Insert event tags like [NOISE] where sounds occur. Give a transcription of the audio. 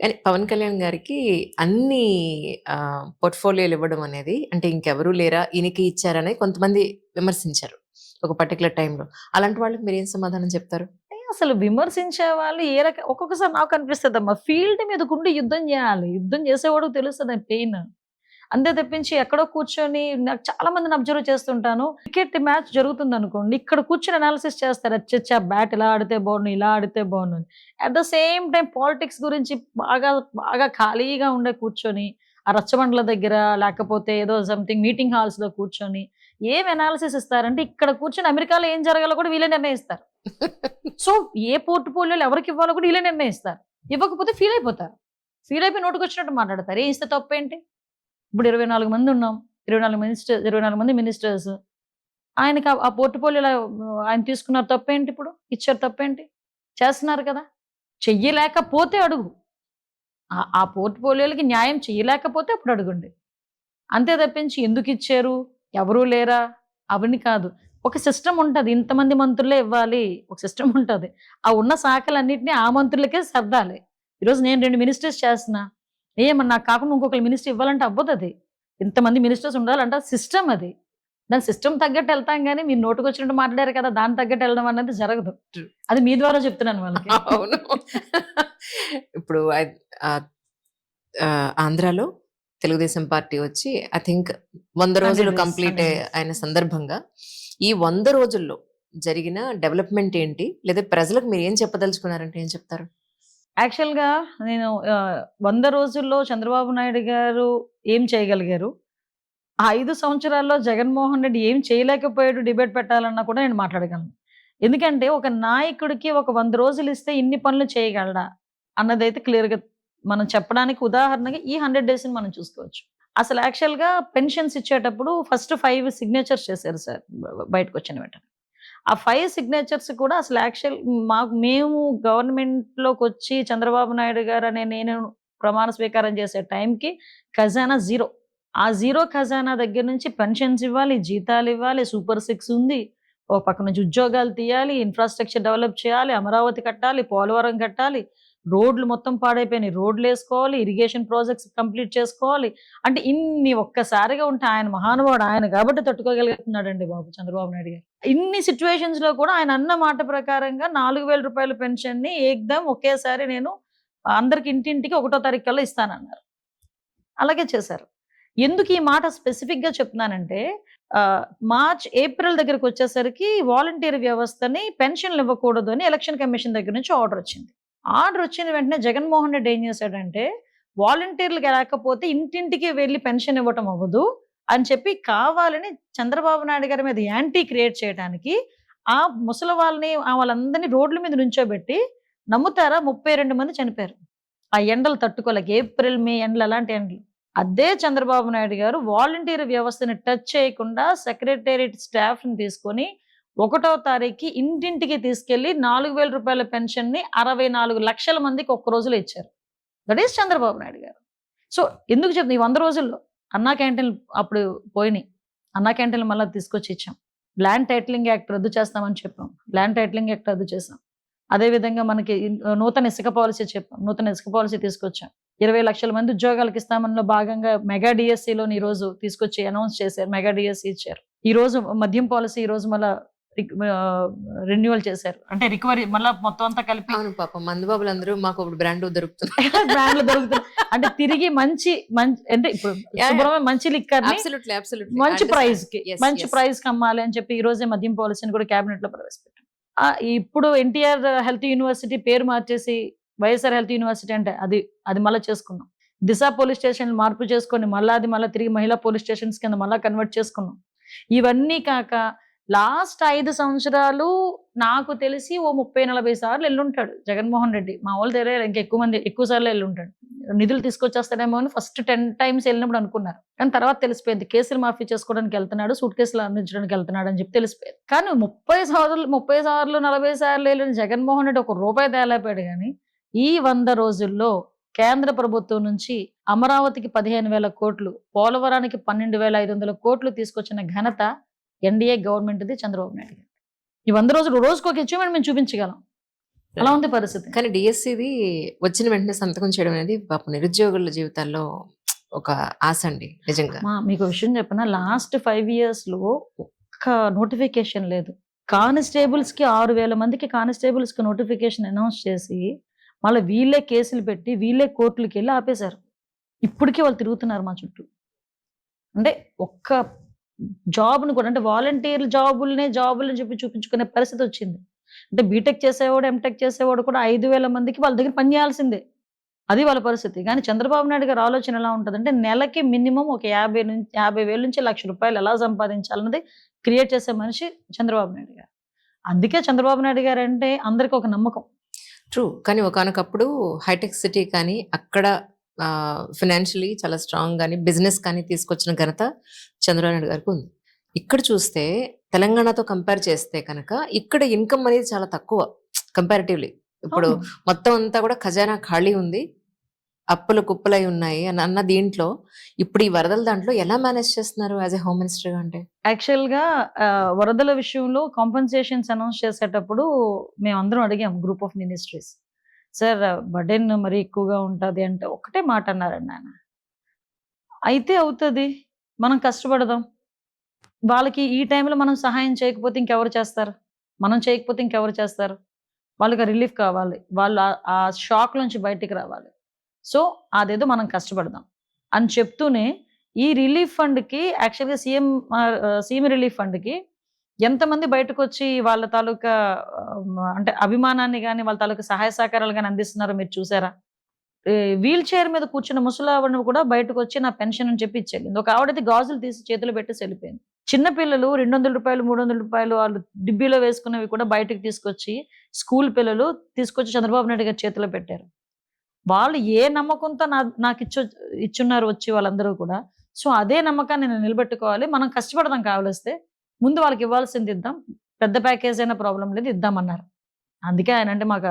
కానీ పవన్ కళ్యాణ్ గారికి అన్ని పోర్ట్ఫోలియోలు ఇవ్వడం అనేది అంటే ఇంకెవరూ లేరా ఈయనకి ఇచ్చారని కొంతమంది విమర్శించారు ఒక పర్టికులర్ టైంలో. అలాంటి వాళ్ళకి మీరు ఏం సమాధానం చెప్తారు? అసలు విమర్శించే వాళ్ళు ఏ రక ఒక్కొక్కసారి నాకు అనిపిస్తుంది అమ్మా ఫీల్డ్ మీద ఉండి యుద్ధం చేయాలి. యుద్ధం చేసేవాడు తెలుస్తుంది పెయిన్ అంతే తప్పించి ఎక్కడో కూర్చొని నాకు చాలా మందిని అబ్జర్వ్ చేస్తుంటాను. క్రికెట్ మ్యాచ్ జరుగుతుంది అనుకోండి ఇక్కడ కూర్చొని అనాలిసిస్ చేస్తారు. అచ్చచ్చా బ్యాట్ ఇలా ఆడితే బాగుండు ఇలా ఆడితే బాగుండు అని. At the same time politics గురించి బాగా బాగా ఖాళీగా ఉండే కూర్చొని ఆ రచ్చబండ్ల దగ్గర లేకపోతే ఏదో సంథింగ్ మీటింగ్ హాల్స్లో కూర్చొని ఏం అనాలిసిస్ ఇస్తారంటే ఇక్కడ కూర్చొని అమెరికాలో ఏం జరగాలో కూడా వీళ్ళే నిర్ణయిస్తారు. [LAUGHS] సో ఏ పోర్ట్ఫోలియోలు ఎవరికి ఇవ్వాలో కూడా వీళ్ళే నిర్ణయిస్తారు. ఇవ్వకపోతే ఫీల్ అయిపోతారు. ఫీల్ అయిపోయి నోటుకు వచ్చినట్టు మాట్లాడతారు. ఏ ఇస్తే తప్పేంటి? ఇప్పుడు ఇరవై నాలుగు మంది ఉన్నాం. ఇరవై నాలుగు మినిస్టర్ ఇరవై నాలుగు మంది మినిస్టర్స్. ఆయనకి ఆ- ఆ పోర్ట్ఫోలియోలో ఆయన తీసుకున్నారు తప్పేంటి ఇప్పుడు? ఇచ్చారు తప్పేంటి? చేస్తున్నారు కదా? చెయ్యలేకపోతే అడుగు. ఆ- ఆ పోర్ట్ఫోలియోలకి న్యాయం చెయ్యలేకపోతే అప్పుడు అడుగుండి. అంతే తప్పించి ఎందుకు ఇచ్చారు? ఎవరూ లేరా? అవన్నీ కాదు. ఒక సిస్టమ్ ఉంటుంది. ఇంతమంది మంత్రులే ఇవ్వాలి. ఒక సిస్టమ్ ఉంటుంది. ఆ ఉన్న శాఖలన్నింటినీ ఆ మంత్రులకే సర్దాలి. ఈరోజు నేను రెండు మినిస్టర్స్ చేస్తున్నా. ఏమన్నా నాకు కాకుండా ఇంకొకరు మినిస్టర్ ఇవ్వాలంటే అవ్వదు అది. ఇంతమంది మినిస్టర్స్ ఉండాలంటే సిస్టమ్ అది. దాని సిస్టమ్ తగ్గట్టు వెళ్తాం కానీ మీరు నోటుకు వచ్చినట్టు మాట్లాడారు కదా దాని తగ్గట్టు వెళ్ళడం అనేది జరగదు. అది మీ ద్వారా చెప్తున్నాను వాళ్ళకి. అవును. ఇప్పుడు ఆంధ్రాలో తెలుగుదేశం పార్టీ వచ్చి ఐ థింక్ వంద రోజులు కంప్లీట్ 100 days. అయిన సందర్భంగా ఈ వంద రోజుల్లో జరిగిన డెవలప్మెంట్ ఏంటి? లేదా ప్రజలకు మీరు ఏం చెప్పదలుచుకున్నారంటే ఏం చెప్తారు? యాక్చువల్గా నేను వంద రోజుల్లో చంద్రబాబు నాయుడు గారు ఏం చేయగలిగారు? ఆ ఐదు సంవత్సరాల్లో జగన్మోహన్ రెడ్డి ఏం చేయలేకపోయాడు డిబేట్ పెట్టాలన్నా కూడా నేను మాట్లాడగలను. ఎందుకంటే ఒక నాయకుడికి ఒక వంద రోజులు ఇస్తే ఇన్ని పనులు చేయగలడా? అన్నదైతే క్లియర్గా మనం చెప్పడానికి ఉదాహరణగా ఈ హండ్రెడ్ డేస్ని మనం చూసుకోవచ్చు. అసలు యాక్చువల్గా పెన్షన్స్ ఇచ్చేటప్పుడు ఫస్ట్ ఫైవ్ సిగ్నేచర్స్ చేశారు సార్ బయటకు వచ్చిన వెంటనే. ఆ ఫైవ్ సిగ్నేచర్స్ కూడా అసలు యాక్చువల్ మాకు మేము గవర్నమెంట్లోకి వచ్చి చంద్రబాబు నాయుడు గారు అనే నేను ప్రమాణ స్వీకారం చేసే టైంకి ఖజానా జీరో ఆ జీరో ఖజానా దగ్గర నుంచి పెన్షన్స్ ఇవ్వాలి జీతాలు ఇవ్వాలి సూపర్ సిక్స్ ఉంది. ఓ పక్క నుంచి ఉద్యోగాలు తీయాలి ఇన్ఫ్రాస్ట్రక్చర్ డెవలప్ చేయాలి అమరావతి కట్టాలి పోలవరం కట్టాలి. రోడ్లు మొత్తం పాడైపోయినాయి. రోడ్లు వేసుకోవాలి ఇరిగేషన్ ప్రాజెక్ట్స్ కంప్లీట్ చేసుకోవాలి. అంటే ఇన్ని ఒక్కసారిగా ఉంటే ఆయన మహానుభావుడు ఆయన కాబట్టి తట్టుకోగలుగుతున్నాడండి బాబు చంద్రబాబు నాయుడు గారు. ఇన్ని సిచ్యువేషన్స్లో కూడా ఆయన అన్న మాట ప్రకారంగా నాలుగు వేల రూపాయల పెన్షన్ని ఏకదం ఒకేసారి నేను అందరికి ఇంటింటికి ఒకటో తారీఖు కల్లా ఇస్తానన్నారు. అలాగే చేశారు. ఎందుకు ఈ మాట స్పెసిఫిక్గా చెప్తున్నానంటే మార్చ్ ఏప్రిల్ దగ్గరకు వచ్చేసరికి వాలంటీర్ వ్యవస్థని పెన్షన్లు ఇవ్వకూడదు అని ఎలక్షన్ కమిషన్ దగ్గర నుంచి ఆర్డర్ వచ్చింది. ఆర్డర్ వచ్చిన వెంటనే జగన్మోహన్ రెడ్డి ఏం చేశాడంటే వాలంటీర్లు రాకపోతే ఇంటింటికి వెళ్ళి పెన్షన్ ఇవ్వటం అవ్వదు అని చెప్పి కావాలని చంద్రబాబు నాయుడు గారి మీద యాంటీ క్రియేట్ చేయడానికి ఆ ముసలి వాళ్ళని వాళ్ళందరినీ రోడ్ల మీద నుంచోబెట్టి నమ్ముతారా? ముప్పై రెండు మంది చనిపోయారు. ఆ ఎండలు తట్టుకోలేక ఏప్రిల్ మే ఎండలు అలాంటి ఎండలు. అదే చంద్రబాబు నాయుడు గారు వాలంటీర్ వ్యవస్థని టచ్ చేయకుండా సెక్రటేరియట్ స్టాఫ్ని తీసుకొని ఒకటో తారీఖుకి ఇంటింటికి తీసుకెళ్ళి నాలుగు వేల రూపాయల పెన్షన్ని అరవై నాలుగు లక్షల మందికి ఒక్క రోజులో ఇచ్చారు. దట్ ఈస్ చంద్రబాబు నాయుడు గారు. సో ఎందుకు చెప్తుంది ఈ వంద రోజుల్లో అన్నా క్యాంటీన్లు అప్పుడు పోయినాయి. అన్నా క్యాంటీన్లు మళ్ళీ తీసుకొచ్చి ఇచ్చాం. ల్యాండ్ టైటిలింగ్ యాక్ట్ రద్దు చేస్తామని చెప్పాం. ల్యాండ్ టైటిలింగ్ యాక్ట్ రద్దు చేసాం అదేవిధంగా మనకి నూతన ఇసుక పాలసీ చెప్పాం. నూతన ఇసుక పాలసీ తీసుకొచ్చాం. ఇరవై లక్షల మంది ఉద్యోగాలకు ఇస్తామన్న భాగంగా మెగా డిఎస్సిలో ఈ రోజు తీసుకొచ్చి అనౌన్స్ చేశారు. మెగా డిఎస్సి ఇచ్చారు. ఈ రోజు మద్యం పాలసీ ఈ రోజు మళ్ళా రెన్యువల్ చేశారు. అంటే రికవరీ మళ్ళీ మొత్తం అంతా కలిపి అవును పాపం. మందుబాబులు అందరూ మాకు ఇప్పుడు బ్రాండ్ దొరుకుతుంది. [LAUGHS] బ్రాండ్లు దొరుకుతున్నాయి అంటే తిరిగి మంచి మంచి అంటే ఇప్పుడు మంచి లిక్కర్ మంచి ప్రైస్కి మంచి. ప్రైస్కి అమ్మాలి అని చెప్పి ఈ రోజే మద్యం పాలసీని కూడా కేబినెట్లో ప్రవేశపెట్టాం. ఆ, ఇప్పుడు ఎన్టీఆర్ హెల్త్ యూనివర్సిటీ పేరు మార్చేసి వైఎస్ఆర్ హెల్త్ యూనివర్సిటీ అంటే అది అది మళ్ళీ చేసుకున్నాం దిశ పోలీస్ స్టేషన్ మార్పు చేసుకొని మళ్ళీ అది మళ్ళీ తిరిగి మహిళా పోలీస్ స్టేషన్స్ కింద మళ్ళీ కన్వర్ట్ చేసుకున్నాం. ఇవన్నీ కాక లాస్ట్ ఐదు సంవత్సరాలు నాకు తెలిసి ఓ ముప్పై నలభై సార్లు వెళ్ళుంటాడు జగన్మోహన్ రెడ్డి. మా వాళ్ళు తెలియదు ఇంకా ఎక్కువ మంది ఎక్కువ సార్లు వెళ్ళుంటాడు నిధులు తీసుకొచ్చేస్తాడేమో అని ఫస్ట్ టెన్ టైమ్స్ వెళ్ళినప్పుడు అనుకున్నారు. కానీ తర్వాత తెలిసిపోయింది కేసులు మాఫీ చేసుకోవడానికి వెళ్తున్నాడు సూట్ కేసులు అందించడానికి వెళ్తున్నాడు అని చెప్పి తెలిసిపోయింది. కానీ ముప్పై సార్లు ముప్పై సార్లు నలభై సార్లు వెళ్ళిన జగన్మోహన్ రెడ్డి ఒక రూపాయి తేలేపాడు కానీ ఈ వంద రోజుల్లో కేంద్ర ప్రభుత్వం నుంచి అమరావతికి పదిహేను వేల కోట్లు పోలవరానికి పన్నెండు వేల ఐదు వందల కోట్లు తీసుకొచ్చిన ఘనత ఎన్డీఏ గవర్నమెంట్ది చంద్రబాబు నాయుడు గారు. ఈ వంద రోజులు రోజుకు ఒక అచీవ్మెంట్ మేము చూపించగలం. అలా ఉంది పరిస్థితి. కానీ డిఎస్సిది వచ్చిన వెంటనే సంతకం చేయడం అనేది పాప నిరుద్యోగుల జీవితాల్లో ఒక ఆశ అండి నిజంగా. మీకు విషయం చెప్పిన? లాస్ట్ ఫైవ్ ఇయర్స్లో ఒక్క నోటిఫికేషన్ లేదు. కానిస్టేబుల్స్కి ఆరు వేల మందికి కానిస్టేబుల్స్కి నోటిఫికేషన్ అనౌన్స్ చేసి మళ్ళీ వీళ్ళే కేసులు పెట్టి వీళ్ళే కోర్టులకి వెళ్ళి ఆపేశారు. ఇప్పటికీ వాళ్ళు తిరుగుతున్నారు మా చుట్టూ. అంటే ఒక్క జాబ్ను కూడా అంటే వాలంటీర్ జాబులనే జాబులని చెప్పి చూపించుకునే పరిస్థితి వచ్చింది. అంటే బీటెక్ చేసేవాడు ఎంటెక్ చేసేవాడు కూడా ఐదు వేల మందికి వాళ్ళ దగ్గర పని చేయాల్సిందే. అది వాళ్ళ పరిస్థితి. కానీ చంద్రబాబు నాయుడు గారి ఆలోచన ఎలా ఉంటుందంటే నెలకి మినిమం ఒక యాభై నుంచి యాభై వేల నుంచి లక్ష రూపాయలు ఎలా సంపాదించాలన్నది క్రియేట్ చేసే మనిషి చంద్రబాబు నాయుడు గారు. అందుకే చంద్రబాబు నాయుడు గారు అంటే అందరికి ఒక నమ్మకం. ట్రూ. కానీ ఒకనకప్పుడు హైటెక్ సిటీ కానీ అక్కడ ఫినాన్షియలీ చాలా స్ట్రాంగ్ కానీ బిజినెస్ కానీ తీసుకొచ్చిన ఘనత చంద్రబాబు నాయుడు గారికి ఉంది. ఇక్కడ చూస్తే తెలంగాణతో కంపేర్ చేస్తే కనుక ఇక్కడ ఇన్కమ్ అనేది చాలా తక్కువ కంపారిటివ్లీ ఇప్పుడు. మొత్తం అంతా కూడా ఖజానా ఖాళీ ఉంది అప్పులు కుప్పలై ఉన్నాయి అని అన్న దీంట్లో ఇప్పుడు ఈ వరదల దాంట్లో ఎలా మేనేజ్ చేస్తున్నారు యాజ్ ఎ హోమ్ మినిస్టర్గా అంటే? యాక్చువల్గా వరదల విషయంలో కాంపన్సేషన్స్ అనౌన్స్ చేసేటప్పుడు మేము అందరం అడిగాం group of ministries sir burden మరి ఎక్కువగా ఉంటుంది అంటే ఒకటే మాట అన్నారండి ఆయన. అయితే అవుతుంది. మనం కష్టపడదాం. వాళ్ళకి ఈ టైంలో మనం సహాయం చేయకపోతే ఇంకెవరు చేస్తారు? మనం చేయకపోతే ఇంకెవరు చేస్తారు? వాళ్ళకి రిలీఫ్ కావాలి. వాళ్ళు ఆ- షాక్ నుంచి బయటికి రావాలి. సో అదేదో మనం కష్టపడదాం అని చెప్తూనే ఈ రిలీఫ్ ఫండ్కి యాక్చువల్గా సీఎం సీఎం రిలీఫ్ ఫండ్కి ఎంతమంది బయటకు వచ్చి వాళ్ళ తాలూకా అంటే అభిమానాన్ని కానీ వాళ్ళ తాలూకా సహాయ సహకారాలు కానీ అందిస్తున్నారో మీరు చూసారా? వీల్ చైర్ మీద కూర్చున్న ముసలావిడను కూడా బయటకు వచ్చి నా పెన్షన్ అని చెప్పి ఇచ్చేళ్ళింది ఒక ఆవిడైతే గాజులు తీసి చేతిలో పెట్టి వెళ్ళిపోయింది. చిన్న పిల్లలు రెండు వందల రూపాయలు మూడు వందల రూపాయలు వాళ్ళు డిబ్బీలో వేసుకున్నవి కూడా బయటకు తీసుకొచ్చి స్కూల్ పిల్లలు తీసుకొచ్చి చంద్రబాబు నాయుడు గారి చేతిలో పెట్టారు. వాళ్ళు ఏ నమ్మకంతో నా నాకు ఇచ్చు ఇచ్చున్నారు వచ్చి వాళ్ళందరూ కూడా. సో అదే నమ్మకాన్ని నేను నిలబెట్టుకోవాలి. మనం కష్టపడదాం కావలిస్తే ముందు వాళ్ళకి ఇవ్వాల్సింది ఇద్దాం. పెద్ద ప్యాకేజ్ అయినా ప్రాబ్లం లేదు ఇద్దామన్నారు. అందుకే ఆయన అంటే మాకు